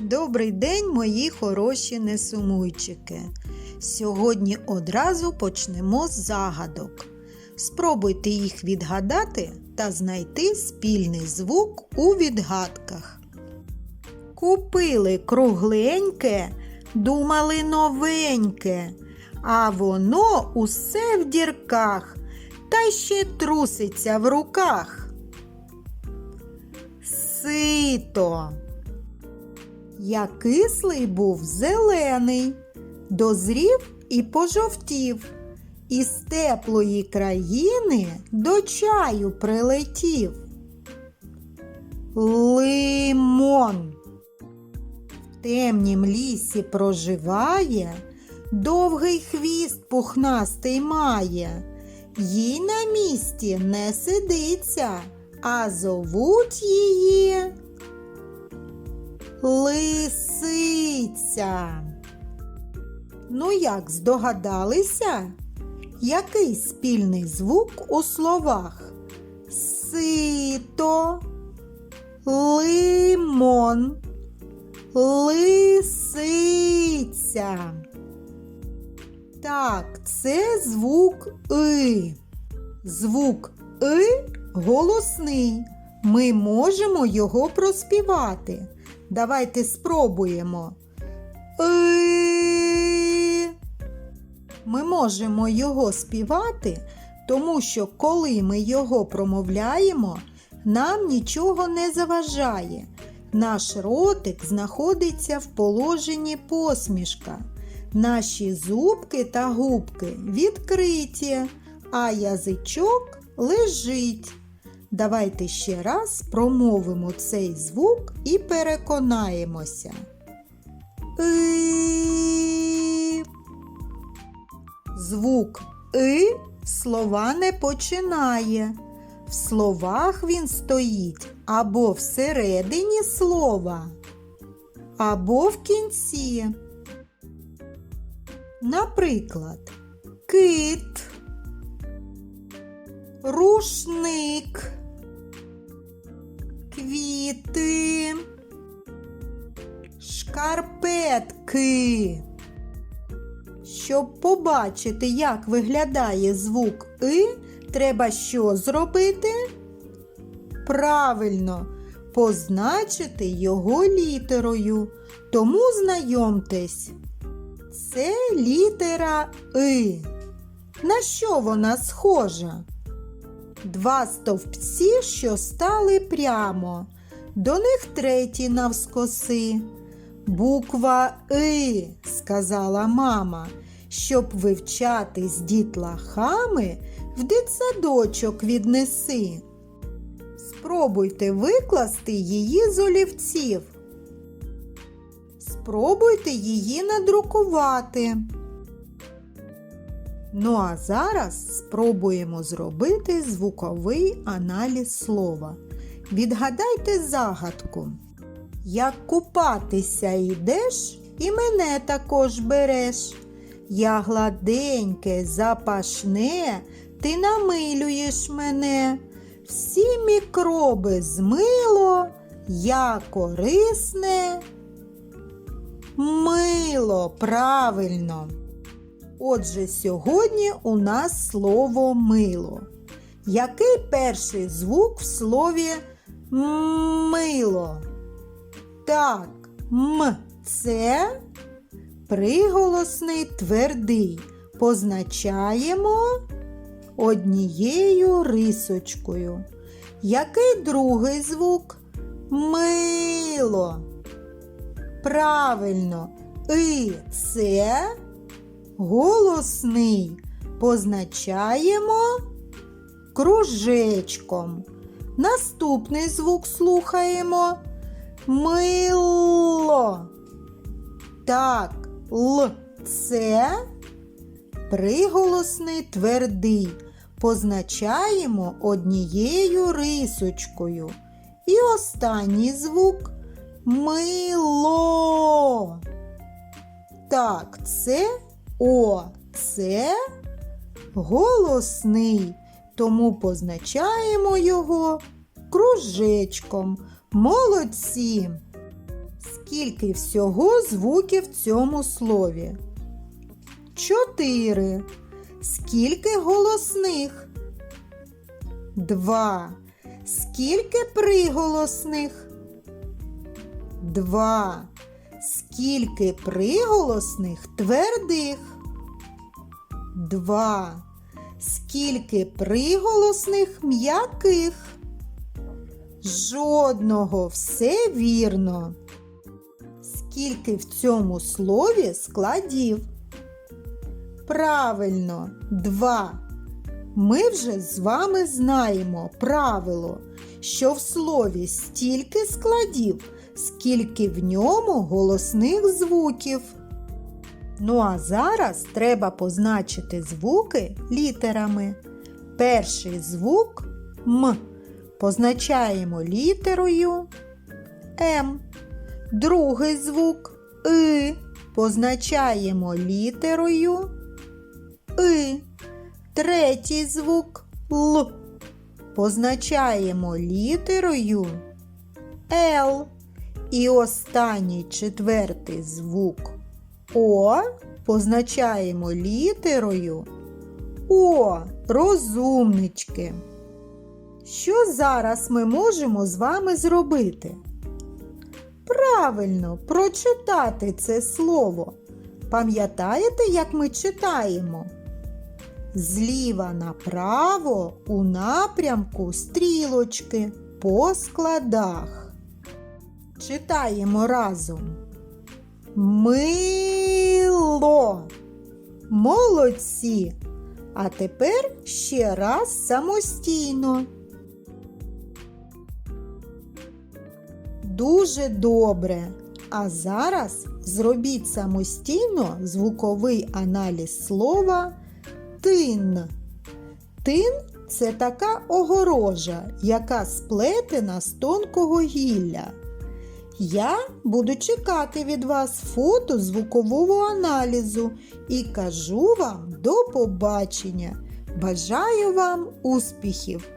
Добрий день, мої хороші несумуйчики. Сьогодні одразу почнемо з загадок. Спробуйте їх відгадати та знайти спільний звук у відгадках. Купили кругленьке, думали новеньке, а воно усе в дірках та ще труситься в руках. Сито. Я кислий був зелений, дозрів і пожовтів. Із теплої країни до чаю прилетів. Лимон. В темнім лісі проживає, довгий хвіст пухнастий має. Їй на місці не сидиться, а зовуть її. Лисиця. Ну як здогадалися? Який спільний звук у словах? Сито, лимон, лисиця. Так, це звук И. Звук И голосний. Ми можемо його проспівати. Давайте спробуємо. Ми можемо його співати, тому що коли ми його промовляємо, нам нічого не заважає. Наш ротик знаходиться в положенні посмішка. Наші зубки та губки відкриті, а язичок лежить. Давайте ще раз промовимо цей звук і переконаємося. И. Звук И слова не починає. В словах він стоїть або всередині слова, або в кінці. Наприклад, кит, рушник, квіти, шкарпетки. Щоб побачити, як виглядає звук И, треба що зробити? Правильно, позначити його літерою. Тому знайомтесь. Це літера И. На що вона схожа? Два стовпці, що стали прямо. До них третій навскоси. Буква И, сказала мама, щоб вивчати з дітлахами, в дитсадочок віднеси. Спробуйте викласти її з олівців. Спробуйте її надрукувати. Ну а зараз спробуємо зробити звуковий аналіз слова. Відгадайте загадку. Як купатися йдеш, і мене також береш. Я гладеньке, запашне, ти намилюєш мене. Всі мікроби змило, я корисне. Мило, правильно. Отже, сьогодні у нас слово мило. Який перший звук в слові мило? Так, м це приголосний твердий. Позначаємо однією рисочкою. Який другий звук? Мило. Правильно, и це голосний. Позначаємо кружечком. Наступний звук слухаємо. Мило. Так, Л це приголосний твердий. Позначаємо однією рисочкою. І останній звук мило. Так, це О, це голосний, тому позначаємо його кружечком. Молодці! Скільки всього звуків в цьому слові? Чотири. Скільки голосних? Два. Скільки приголосних? Два. Скільки приголосних твердих? Два. Скільки приголосних м'яких? Жодного, все вірно. Скільки в цьому слові складів? Правильно, два. Ми вже з вами знаємо правило, що в слові стільки складів, скільки в ньому голосних звуків. Ну а зараз треба позначити звуки літерами. Перший звук М позначаємо літерою М. Другий звук И позначаємо літерою И. Третій звук Л позначаємо літерою Л. І останній четвертий звук О позначаємо літерою О. Розумнички. Що зараз ми можемо з вами зробити? Правильно, прочитати це слово. Пам'ятаєте, як ми читаємо? Зліва направо у напрямку стрілочки по складах. Читаємо разом. Мило. Молодці. А тепер ще раз самостійно. Дуже добре. А зараз зробіть самостійно звуковий аналіз слова тин. Тин це така огорожа, яка сплетена з тонкого гілля. Я буду чекати від вас фото звукового аналізу і кажу вам до побачення. Бажаю вам успіхів!